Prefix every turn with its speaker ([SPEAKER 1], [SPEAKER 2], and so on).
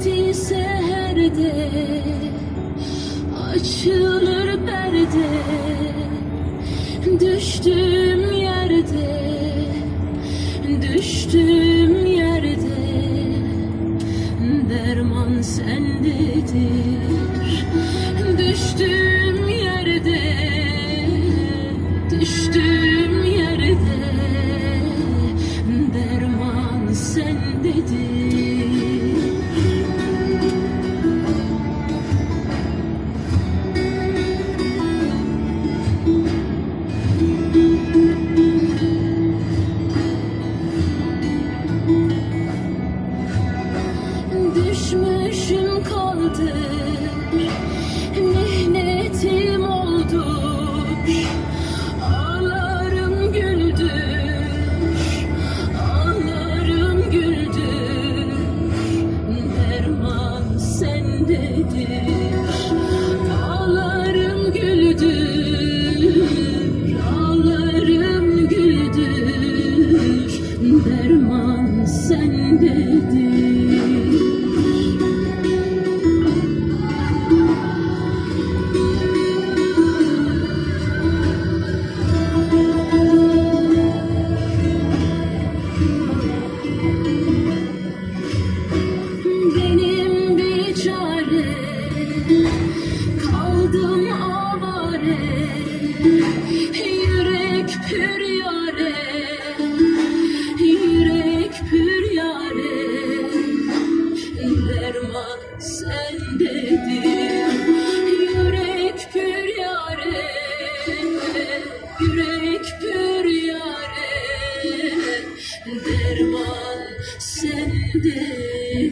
[SPEAKER 1] vakti seherde Açılır perde. Düştüğüm yerde Düştüğüm yerde. Derman sendedir did. derman sendedir.